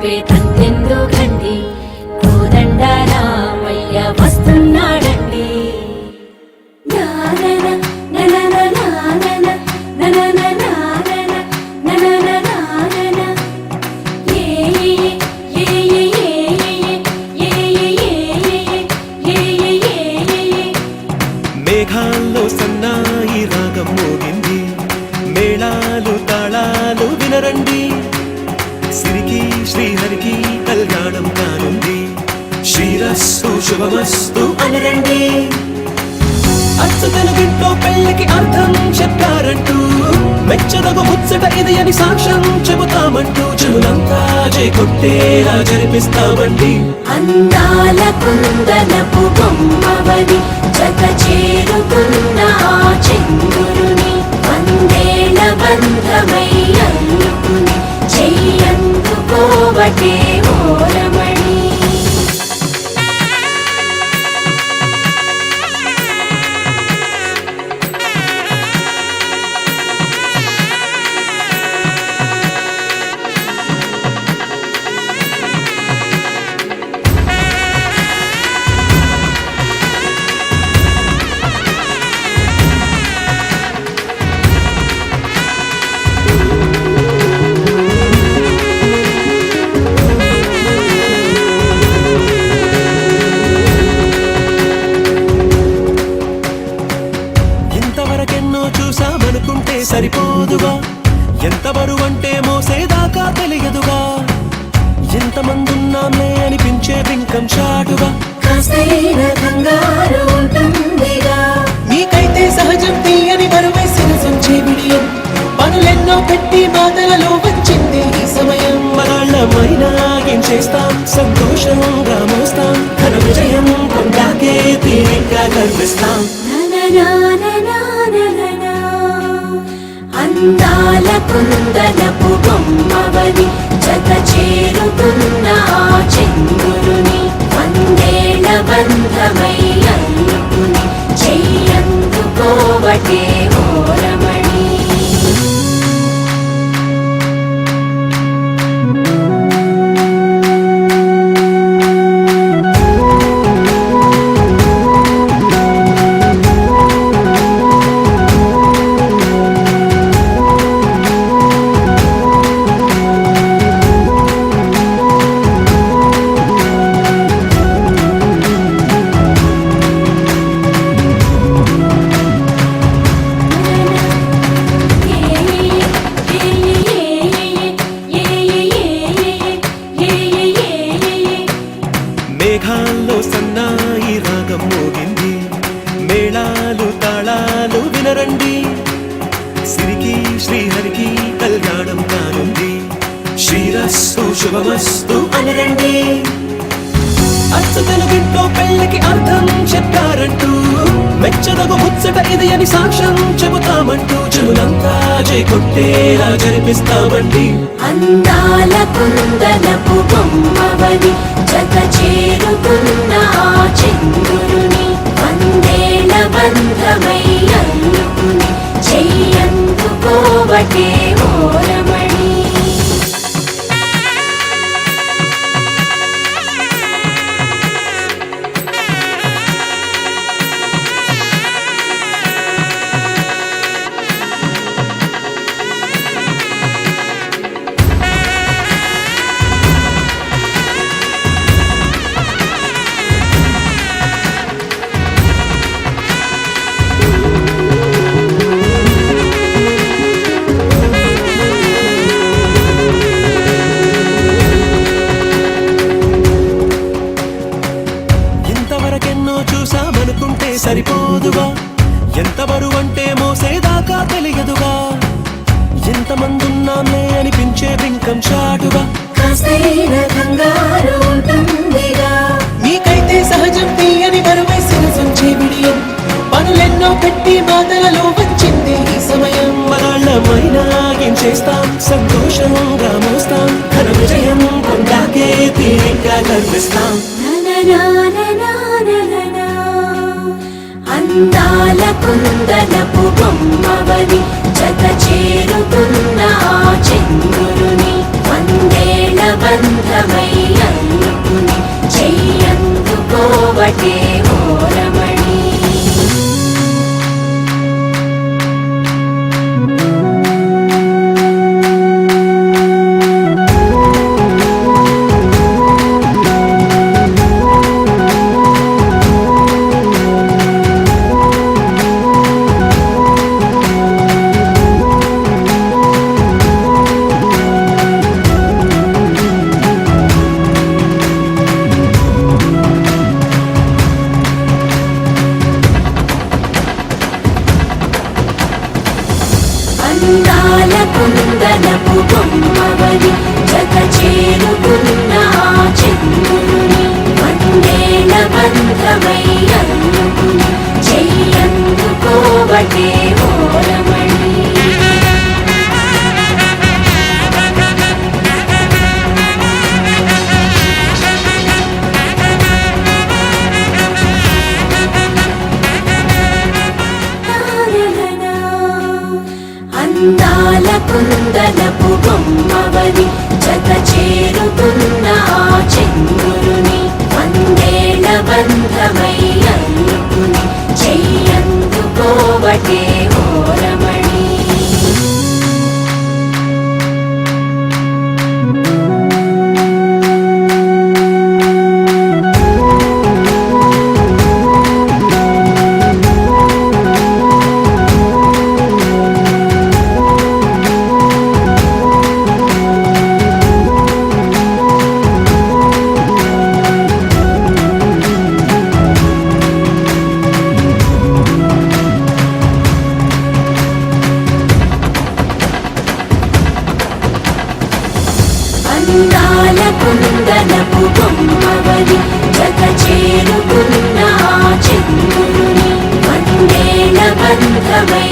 ಪಿತತ್ತೆಂದು శ్రీహరికి కళ్యాణం కానుంది. శ్రీరస్సు శుభమస్తు. అనరండి అచ్చ తెలుగింట్లో పెళ్ళికి అర్థం చెప్పారంటూ. మెచ్చదగు ముచ్చట ఇది అని సాక్ష్యం చెబుతామంటూ. చెవులంతా కొట్టేలా జరిపిస్తామండి. అందాల కుందనపు బొమ్మవని జత చేరుతున్న ఆ చంద్రుని వందేల బంధమై పనులెన్నో పెట్టి వచ్చింది. ఈ సమయం మనాళ్ళమైనా ఏం చేస్తాం? సంతోషం రామోస్తాం ఘన విజయం పొందాకే తీరిగ్గా కనిపిస్తాం. అందాల కుందనపు బొమ్మవని జత చేరుతుంది. మేఘాల్లో సన్నాయి రాగం మోగింది. మేళాలు తాళాలు వినరండి. సిరికి శ్రీహరికి కళ్యాణం కానుంది. శ్రీరస్సు శుభమస్తు అనరండి. అచ్చ తెలుగింట్లో పెళ్ళికి అర్థం చెప్పారంటూ మెచ్చదగు ముచ్చట ఇది అని సాక్ష్యం చెబుతామంటూ చెవులంతా కొట్టేలా జరిపిస్తామండి. అందాల కుందనపు బొమ్మవని జత చేరుతున్న చూసామనుకుంటే సరిపోదుగా. ఎంత బరువంటే మోసేదాకా తెలియదుగా. ఎంతమందున్నాంలే అనిపించే బింకం చాటుగా. నీకైతే సహజం తీయని బరువేసిన సంచే విడియం పనులెన్నో పెట్టి మాటలలో వచ్చింది ఈ సమయం. మనాళ్ళమైనా ఏం చేస్తాం? సంతోషంగా మోస్తాం. ఘన విజయం పొందాకే తీరిగ్గా కనిపిస్తాం. నననాననానననా. అందాల కుందనపు బొమ్మవని జత చేరుతున్న ఆ చంద్రుని వందేళ బంధమై అందుకుని చెయ్యందుకోవటే కుందనపు బొమ్మవని జత చేరుకున్న ఆ చంద్రుని వందేల బంధమై అందుకుని చెయ్యందుకోవటే అందాల కుందనపు బొమ్మవని జత చేరుకున్న ఆ చంద్రుని వందేళ్ళ బంధమై అందుకుని చెయ్యందుకోవటే ఓరమణి కుందనపు బొమ్మవని జత చేరుకున్న ఆ చంద్రుని వందేళ్ళ బంధమై